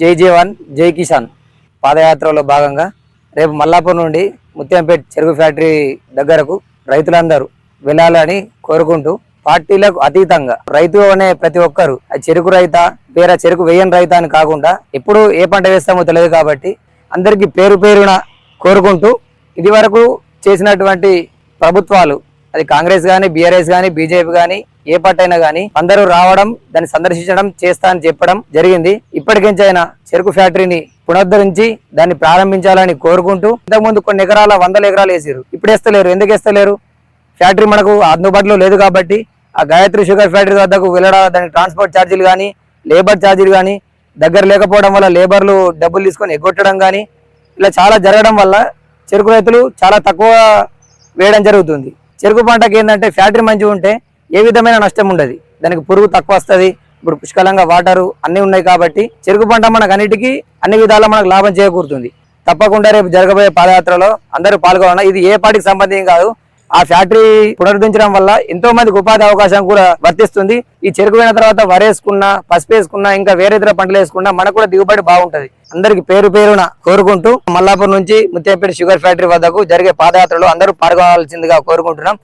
జై జవాన్ జై కిసాన్. పాదయాత్రలో భాగంగా రేపు మల్లాపూర్ నుండి ముత్యంపేట్ చెరుకు ఫ్యాక్టరీ దగ్గరకు రైతులందరూ వెళ్ళాలని కోరుకుంటూ పార్టీలకు అతీతంగా రైతు అనే ప్రతి ఒక్కరు అది చెరుకు రైత వేరే చెరుకు వేయని రైత అని కాకుండా ఎప్పుడు ఏ పంట వేస్తామో తెలియదు కాబట్టి అందరికీ పేరు పేరున కోరుకుంటూ ఇది వరకు చేసినటువంటి ప్రభుత్వాలు అది కాంగ్రెస్ కానీ బీఆర్ఎస్ కానీ బీజేపీ కానీ ఏ పార్టీ అయినా కానీ అందరూ రావడం దాన్ని సందర్శించడం చేస్తా అని చెప్పడం జరిగింది. ఇప్పటికించైనా చెరుకు ఫ్యాక్టరీని పునరుద్ధరించి దాన్ని ప్రారంభించాలని కోరుకుంటూ ఇంతకుముందు కొన్ని ఎకరాల వందల ఎకరాలు వేసారు ఇప్పుడు వేస్తలేరు. ఎందుకు వేస్తలేరు? ఫ్యాక్టరీ మనకు అందుబాటులో లేదు కాబట్టి ఆ గాయత్రి షుగర్ ఫ్యాక్టరీ వద్దకు వెళ్ళడం దానికి ట్రాన్స్పోర్ట్ ఛార్జీలు కానీ లేబర్ ఛార్జీలు కానీ దగ్గర లేకపోవడం వల్ల లేబర్లు డబ్బులు తీసుకొని ఎగ్గొట్టడం కానీ ఇలా చాలా జరగడం వల్ల చెరుకు రైతులు చాలా తక్కువ వేయడం జరుగుతుంది. చెరుకు పంటకి ఏంటంటే ఫ్యాక్టరీ మంచిగా ఉంటే ఏ విధమైన నష్టం ఉండదు. దానికి పురుగు తక్కువ వస్తుంది. ఇప్పుడు పుష్కలంగా వాటరు అన్నీ ఉన్నాయి కాబట్టి చెరుకు పంట మనకు అన్నిటికీ అన్ని విధాలా మనకు లాభం చేకూరుతుంది. తప్పకుండా రేపు జరగబోయే పాదయాత్రలో అందరూ పాల్గొనాలి. ఇది ఏ పార్టీకి సంబంధించి కాదు. ఆ ఫ్యాక్టరీ పునరుద్ధరించడం వల్ల ఎంతో మందికి ఉపాధి అవకాశం కూడా వర్తిస్తుంది. ఈ చెరుకు పోయిన తర్వాత వరేసుకున్నా పసుపు వేసుకున్నా ఇంకా వేరే ఇతర పంటలు వేసుకున్నా మనకు కూడా దిగుబడి బాగుంటది. అందరికి పేరు పేరున కోరుకుంటూ మల్లాపూర్ నుంచి ముత్యంపేట షుగర్ ఫ్యాక్టరీ వద్దకు జరిగే పాదయాత్రలో అందరూ పాల్గొనాల్సిందిగా కోరుకుంటున్నాం.